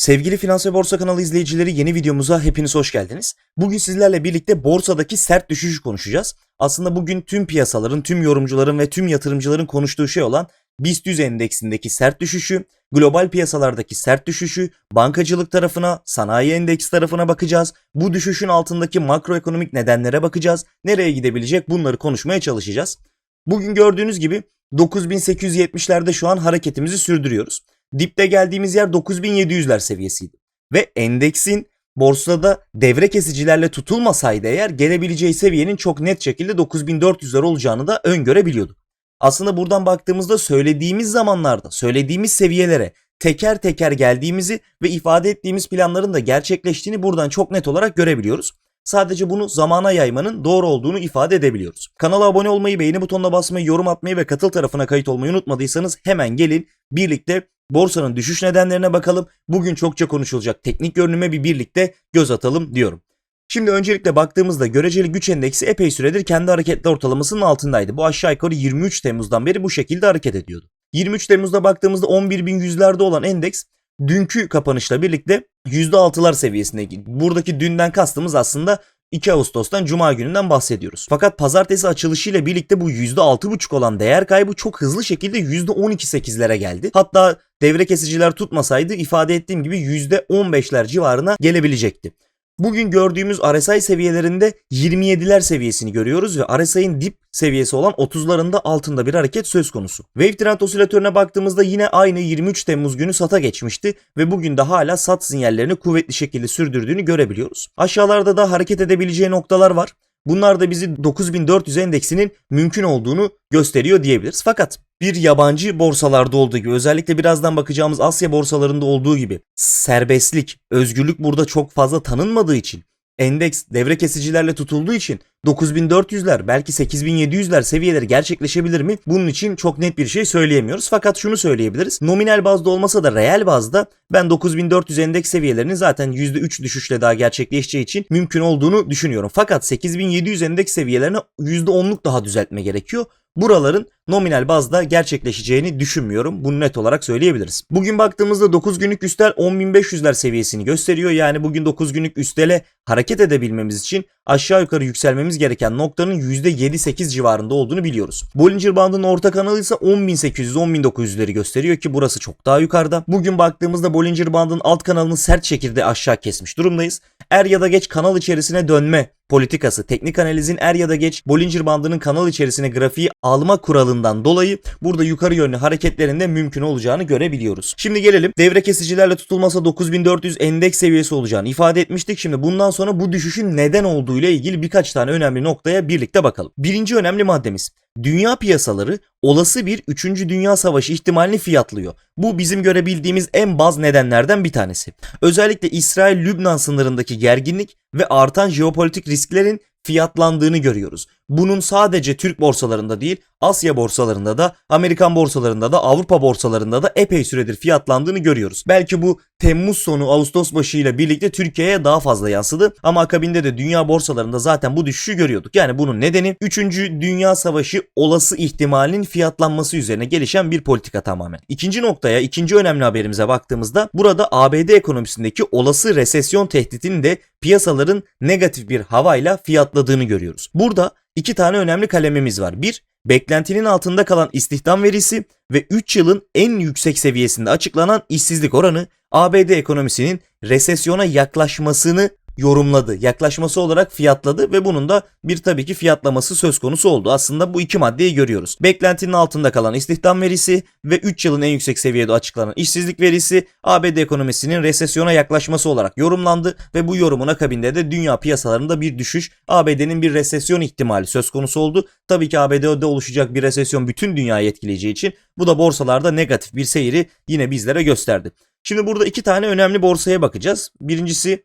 Sevgili Finans ve Borsa kanalı izleyicileri yeni videomuza hepiniz hoş geldiniz. Bugün sizlerle birlikte borsadaki sert düşüşü konuşacağız. Aslında bugün tüm piyasaların, tüm yorumcuların ve tüm yatırımcıların konuştuğu şey olan BIST 100 endeksindeki sert düşüşü, global piyasalardaki sert düşüşü, bankacılık tarafına, sanayi endeks tarafına bakacağız. Bu düşüşün altındaki makroekonomik nedenlere bakacağız. Nereye gidebilecek bunları konuşmaya çalışacağız. Bugün gördüğünüz gibi 9870'lerde şu an hareketimizi sürdürüyoruz. Dipte geldiğimiz yer 9700'ler seviyesiydi. Ve endeksin borsada devre kesicilerle tutulmasaydı eğer gelebileceği seviyenin çok net şekilde 9400'ler olacağını da öngörebiliyorduk. Aslında buradan baktığımızda söylediğimiz zamanlarda, söylediğimiz seviyelere teker teker geldiğimizi ve ifade ettiğimiz planların da gerçekleştiğini buradan çok net olarak görebiliyoruz. Sadece bunu zamana yaymanın doğru olduğunu ifade edebiliyoruz. Kanala abone olmayı, beğeni butonuna basmayı, yorum atmayı ve katıl tarafına kayıt olmayı unutmadıysanız hemen gelin birlikte borsanın düşüş nedenlerine bakalım. Bugün çokça konuşulacak teknik görünüme bir birlikte göz atalım diyorum. Şimdi öncelikle baktığımızda göreceli güç endeksi epey süredir kendi hareketli ortalamasının altındaydı. Bu aşağı yukarı 23 Temmuz'dan beri bu şekilde hareket ediyordu. 23 Temmuz'da baktığımızda 11.100'lerde olan endeks dünkü kapanışla birlikte %6'lar seviyesindeki. Buradaki dünden kastımız aslında 2 Ağustos'tan Cuma gününden bahsediyoruz. Fakat pazartesi açılışıyla birlikte bu %6,5 olan değer kaybı çok hızlı şekilde %12,8'lere geldi. Hatta devre kesiciler tutmasaydı ifade ettiğim gibi %15'ler civarına gelebilecekti. Bugün gördüğümüz RSI seviyelerinde 27'ler seviyesini görüyoruz ve RSI'nin dip seviyesi olan 30'larında altında bir hareket söz konusu. Wave Trend osilatörüne baktığımızda yine aynı 23 Temmuz günü sata geçmişti ve bugün de hala sat sinyallerini kuvvetli şekilde sürdürdüğünü görebiliyoruz. Aşağılarda da hareket edebileceği noktalar var. Bunlar da bizi 9400 endeksinin mümkün olduğunu gösteriyor diyebiliriz. Fakat bir yabancı borsalarda olduğu gibi özellikle birazdan bakacağımız Asya borsalarında olduğu gibi serbestlik, özgürlük burada çok fazla tanınmadığı için endeks devre kesicilerle tutulduğu için 9400'ler belki 8700'ler seviyeleri gerçekleşebilir mi? Bunun için çok net bir şey söyleyemiyoruz. Fakat şunu söyleyebiliriz. Nominal bazda olmasa da reel bazda ben 9400 endeks seviyelerinin zaten %3 düşüşle daha gerçekleşeceği için mümkün olduğunu düşünüyorum. Fakat 8700 endeks seviyelerine %10'luk daha düzeltme gerekiyor. Buraların nominal bazda gerçekleşeceğini düşünmüyorum. Bunu net olarak söyleyebiliriz. Bugün baktığımızda 9 günlük üstel 10.500'ler seviyesini gösteriyor. Yani bugün 9 günlük üstele hareket edebilmemiz için aşağı yukarı yükselmemiz gereken noktanın %7-8 civarında olduğunu biliyoruz. Bollinger Band'ın orta kanalı ise 10.800-10.900'leri gösteriyor ki burası çok daha yukarıda. Bugün baktığımızda Bollinger Band'ın alt kanalını sert şekilde aşağı kesmiş durumdayız. Er ya da geç kanal içerisine dönme politikası, teknik analizin er ya da geç Bollinger Bandı'nın kanal içerisine grafiği alma kuralından dolayı burada yukarı yönlü hareketlerinde mümkün olacağını görebiliyoruz. Şimdi gelelim devre kesicilerle tutulmasa 9400 endeks seviyesi olacağını ifade etmiştik. Şimdi bundan sonra bu düşüşün neden olduğu ile ilgili birkaç tane önemli noktaya birlikte bakalım. Birinci önemli maddemiz dünya piyasaları olası bir 3. Dünya Savaşı ihtimalini fiyatlıyor. Bu bizim görebildiğimiz en baz nedenlerden bir tanesi. Özellikle İsrail-Lübnan sınırındaki gerginlik ve artan jeopolitik risklerin fiyatlandığını görüyoruz. Bunun sadece Türk borsalarında değil, Asya borsalarında da, Amerikan borsalarında da, Avrupa borsalarında da epey süredir fiyatlandığını görüyoruz. Belki bu Temmuz sonu Ağustos başı ile birlikte Türkiye'ye daha fazla yansıdı ama akabinde de dünya borsalarında zaten bu düşüşü görüyorduk. Yani bunun nedeni 3. Dünya Savaşı olası ihtimalinin fiyatlanması üzerine gelişen bir politika tamamen. İkinci noktaya, ikinci önemli haberimize baktığımızda burada ABD ekonomisindeki olası resesyon tehditini de piyasaların negatif bir havayla fiyatladığını görüyoruz. Burada iki tane önemli kalemimiz var. Bir, beklentinin altında kalan istihdam verisi ve 3 yılın en yüksek seviyesinde açıklanan işsizlik oranı ABD ekonomisinin resesyona yaklaşmasını yorumladı. Yaklaşması olarak fiyatladı ve bunun da bir tabii ki fiyatlaması söz konusu oldu. Aslında bu iki maddeyi görüyoruz. Beklentinin altında kalan istihdam verisi ve 3 yılın en yüksek seviyede açıklanan işsizlik verisi ABD ekonomisinin resesyona yaklaşması olarak yorumlandı ve bu yorumun akabinde de dünya piyasalarında bir düşüş, ABD'nin bir resesyon ihtimali söz konusu oldu. Tabii ki ABD'de oluşacak bir resesyon bütün dünyayı etkileyeceği için bu da borsalarda negatif bir seyri yine bizlere gösterdi. Şimdi burada iki tane önemli borsaya bakacağız. Birincisi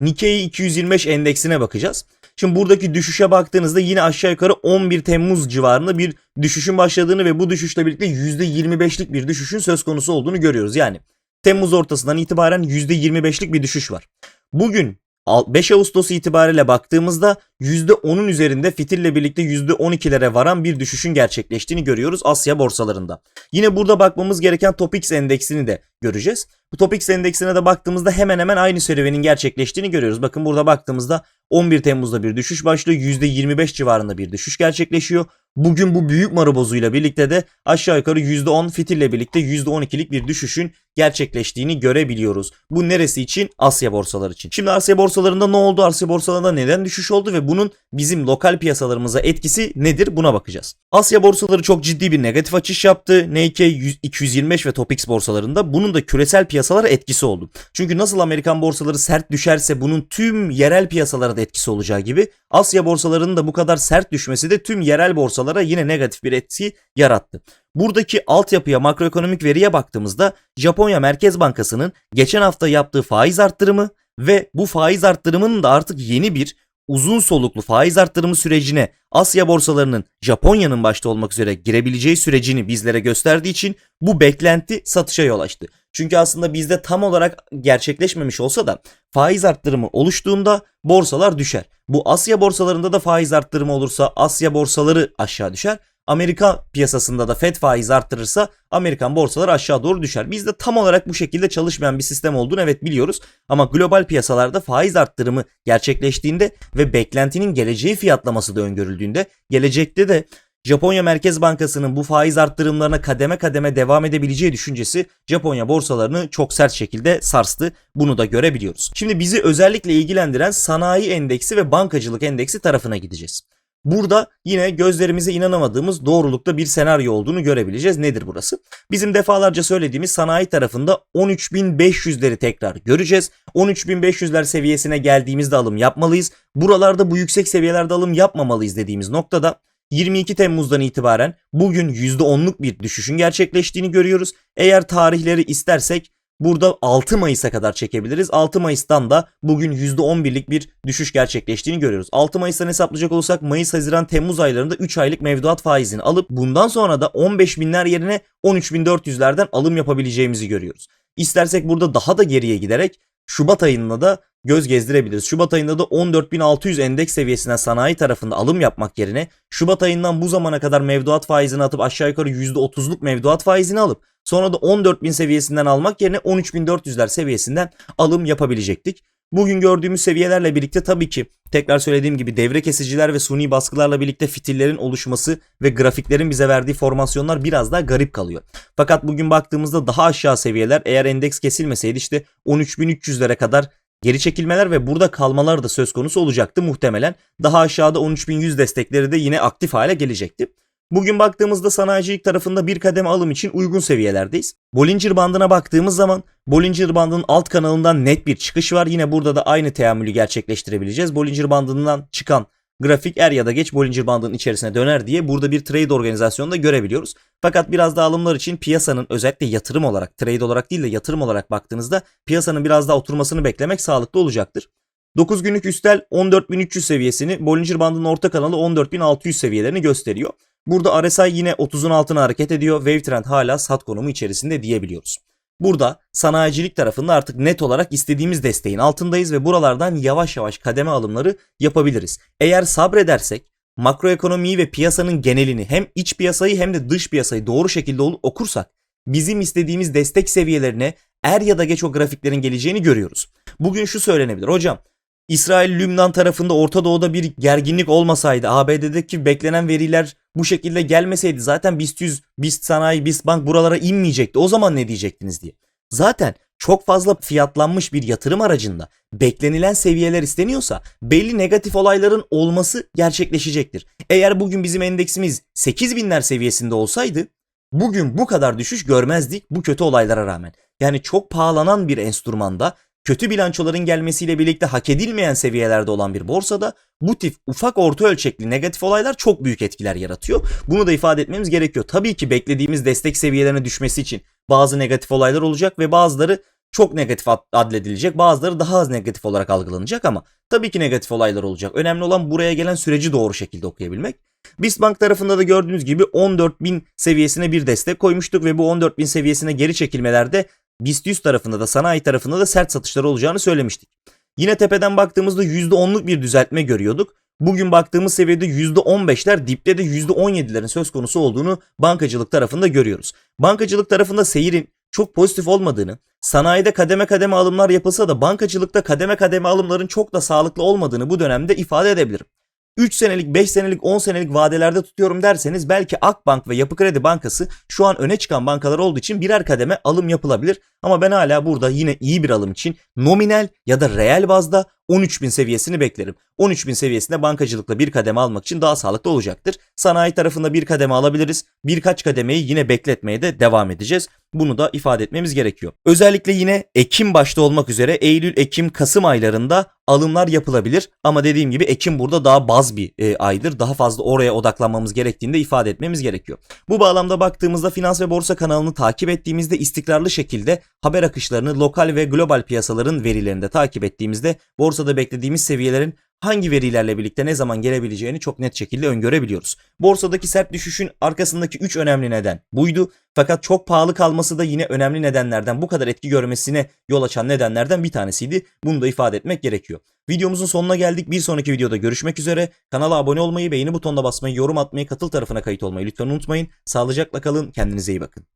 Nikkei 225 endeksine bakacağız. Şimdi buradaki düşüşe baktığınızda yine aşağı yukarı 11 Temmuz civarında bir düşüşün başladığını ve bu düşüşle birlikte %25'lik bir düşüşün söz konusu olduğunu görüyoruz. Yani Temmuz ortasından itibaren %25'lik bir düşüş var. Bugün 5 Ağustos itibariyle baktığımızda %10'un üzerinde fitille birlikte %12'lere varan bir düşüşün gerçekleştiğini görüyoruz Asya borsalarında. Yine burada bakmamız gereken Topix endeksini de göreceğiz. Bu Topix endeksine de baktığımızda hemen hemen aynı serüvenin gerçekleştiğini görüyoruz. Bakın burada baktığımızda 11 Temmuz'da bir düşüş başlıyor. %25 civarında bir düşüş gerçekleşiyor. Bugün bu büyük marabozuyla birlikte de aşağı yukarı %10 fitille birlikte %12'lik bir düşüşün gerçekleştiğini görebiliyoruz. Bu neresi için? Asya borsaları için. Şimdi Asya borsalarında ne oldu? Asya borsalarında neden düşüş oldu ve bunun bizim lokal piyasalarımıza etkisi nedir? Buna bakacağız. Asya borsaları çok ciddi bir negatif açış yaptı. Nikkei 225 ve Topix borsalarında bunun da küresel piyasalara etkisi oldu. Çünkü nasıl Amerikan borsaları sert düşerse bunun tüm yerel piyasalara da etkisi olacağı gibi Asya borsalarının da bu kadar sert düşmesi de tüm yerel borsalara yine negatif bir etki yarattı. Buradaki altyapıya makroekonomik veriye baktığımızda Japonya Merkez Bankası'nın geçen hafta yaptığı faiz arttırımı ve bu faiz arttırımının da artık yeni bir uzun soluklu faiz arttırımı sürecine Asya borsalarının Japonya'nın başta olmak üzere girebileceği sürecini bizlere gösterdiği için bu beklenti satışa yol açtı. Çünkü aslında bizde tam olarak gerçekleşmemiş olsa da faiz arttırımı oluştuğunda borsalar düşer. Bu Asya borsalarında da faiz arttırımı olursa Asya borsaları aşağı düşer. Amerika piyasasında da FED faiz arttırırsa Amerikan borsaları aşağı doğru düşer. Bizde tam olarak bu şekilde çalışmayan bir sistem olduğunu evet biliyoruz. Ama global piyasalarda faiz arttırımı gerçekleştiğinde ve beklentinin geleceği fiyatlaması da öngörüldüğünde gelecekte de Japonya Merkez Bankası'nın bu faiz arttırımlarına kademe kademe devam edebileceği düşüncesi Japonya borsalarını çok sert şekilde sarstı. Bunu da görebiliyoruz. Şimdi bizi özellikle ilgilendiren sanayi endeksi ve bankacılık endeksi tarafına gideceğiz. Burada yine gözlerimize inanamadığımız doğrulukta bir senaryo olduğunu görebileceğiz. Nedir burası? Bizim defalarca söylediğimiz sanayi tarafında 13.500'leri tekrar göreceğiz. 13.500'ler seviyesine geldiğimizde alım yapmalıyız. Buralarda bu yüksek seviyelerde alım yapmamalıyız dediğimiz noktada 22 Temmuz'dan itibaren bugün %10'luk bir düşüşün gerçekleştiğini görüyoruz. Eğer tarihleri istersek Burada 6 Mayıs'a kadar çekebiliriz. 6 Mayıs'tan da bugün %11'lik bir düşüş gerçekleştiğini görüyoruz. 6 Mayıs'tan hesaplayacak olursak Mayıs, Haziran, Temmuz aylarında 3 aylık mevduat faizini alıp bundan sonra da 15 binler yerine 13.400'lerden alım yapabileceğimizi görüyoruz. İstersek burada daha da geriye giderek Şubat ayında da göz gezdirebiliriz. Şubat ayında da 14.600 endeks seviyesinden sanayi tarafında alım yapmak yerine Şubat ayından bu zamana kadar mevduat faizini atıp aşağı yukarı %30'luk mevduat faizini alıp sonra da 14.000 seviyesinden almak yerine 13.400'ler seviyesinden alım yapabilecektik. Bugün gördüğümüz seviyelerle birlikte tabii ki tekrar söylediğim gibi devre kesiciler ve suni baskılarla birlikte fitillerin oluşması ve grafiklerin bize verdiği formasyonlar biraz daha garip kalıyor. Fakat bugün baktığımızda daha aşağı seviyeler eğer endeks kesilmeseydi işte 13.300'lere kadar geri çekilmeler ve burada kalmalar da söz konusu olacaktı muhtemelen. Daha aşağıda 13.100 destekleri de yine aktif hale gelecekti. Bugün baktığımızda sanayicilik tarafında bir kademe alım için uygun seviyelerdeyiz. Bollinger bandına baktığımız zaman Bollinger bandının alt kanalından net bir çıkış var. Yine burada da aynı teamülü gerçekleştirebileceğiz. Bollinger bandından çıkan grafik er ya da geç Bollinger bandının içerisine döner diye burada bir trade organizasyonunda görebiliyoruz. Fakat biraz daha alımlar için piyasanın özellikle yatırım olarak, trade olarak değil de yatırım olarak baktığınızda piyasanın biraz daha oturmasını beklemek sağlıklı olacaktır. 9 günlük üstel 14.300 seviyesini, Bollinger bandının orta kanalı 14.600 seviyelerini gösteriyor. Burada RSI yine 30'un altına hareket ediyor. Wave trend hala sat konumu içerisinde diyebiliyoruz. Burada sanayicilik tarafında artık net olarak istediğimiz desteğin altındayız ve buralardan yavaş yavaş kademe alımları yapabiliriz. Eğer sabredersek makroekonomiyi ve piyasanın genelini hem iç piyasayı hem de dış piyasayı doğru şekilde okursak bizim istediğimiz destek seviyelerine er ya da geç o grafiklerin geleceğini görüyoruz. Bugün şu söylenebilir. Hocam İsrail-Lübnan tarafında Orta Doğu'da bir gerginlik olmasaydı, ABD'deki beklenen veriler bu şekilde gelmeseydi zaten BIST 100, BIST Sanayi, BIST Bank buralara inmeyecekti. O zaman ne diyecektiniz diye. Zaten çok fazla fiyatlanmış bir yatırım aracında beklenilen seviyeler isteniyorsa belli negatif olayların olması gerçekleşecektir. Eğer bugün bizim endeksimiz 8000'ler seviyesinde olsaydı bugün bu kadar düşüş görmezdik bu kötü olaylara rağmen. Yani çok pahalanan bir enstrümanda kötü bilançoların gelmesiyle birlikte hak edilmeyen seviyelerde olan bir borsada bu tip ufak orta ölçekli negatif olaylar çok büyük etkiler yaratıyor. Bunu da ifade etmemiz gerekiyor. Tabii ki beklediğimiz destek seviyelerine düşmesi için bazı negatif olaylar olacak ve bazıları çok negatif adledilecek. Bazıları daha az negatif olarak algılanacak ama tabii ki negatif olaylar olacak. Önemli olan buraya gelen süreci doğru şekilde okuyabilmek. BIST tarafında da gördüğünüz gibi 14.000 seviyesine bir destek koymuştuk ve bu 14.000 seviyesine geri çekilmelerde BIST 100 tarafında da sanayi tarafında da sert satışlar olacağını söylemiştik. Yine tepeden baktığımızda %10'luk bir düzeltme görüyorduk. Bugün baktığımız seviyede %15'ler dipte de %17'lerin söz konusu olduğunu bankacılık tarafında görüyoruz. Bankacılık tarafında seyirin çok pozitif olmadığını, sanayide kademe kademe alımlar yapılsa da bankacılıkta kademe kademe alımların çok da sağlıklı olmadığını bu dönemde ifade edebilirim. 3 senelik, 5 senelik, 10 senelik vadelerde tutuyorum derseniz belki Akbank ve Yapı Kredi Bankası şu an öne çıkan bankalar olduğu için birer kademe alım yapılabilir. Ama ben hala burada yine iyi bir alım için nominal ya da reel bazda 13.000 seviyesini beklerim. 13.000 seviyesinde bankacılıkla bir kademe almak için daha sağlıklı olacaktır. Sanayi tarafında bir kademe alabiliriz. Birkaç kademeyi yine bekletmeye de devam edeceğiz. Bunu da ifade etmemiz gerekiyor. Özellikle yine Ekim başta olmak üzere Eylül, Ekim, Kasım aylarında alımlar yapılabilir. Ama dediğim gibi Ekim burada daha baz bir e, aydır. Daha fazla oraya odaklanmamız gerektiğini de ifade etmemiz gerekiyor. Bu bağlamda baktığımızda Finans ve Borsa kanalını takip ettiğimizde istikrarlı şekilde haber akışlarını lokal ve global piyasaların verilerini de takip ettiğimizde borsada beklediğimiz seviyelerin hangi verilerle birlikte ne zaman gelebileceğini çok net şekilde öngörebiliyoruz. Borsadaki sert düşüşün arkasındaki 3 önemli neden buydu. Fakat çok pahalı kalması da yine önemli nedenlerden bu kadar etki görmesine yol açan nedenlerden bir tanesiydi. Bunu da ifade etmek gerekiyor. Videomuzun sonuna geldik. Bir sonraki videoda görüşmek üzere. Kanala abone olmayı, beğeni butonuna basmayı, yorum atmayı, katıl tarafına kayıt olmayı lütfen unutmayın. Sağlıcakla kalın. Kendinize iyi bakın.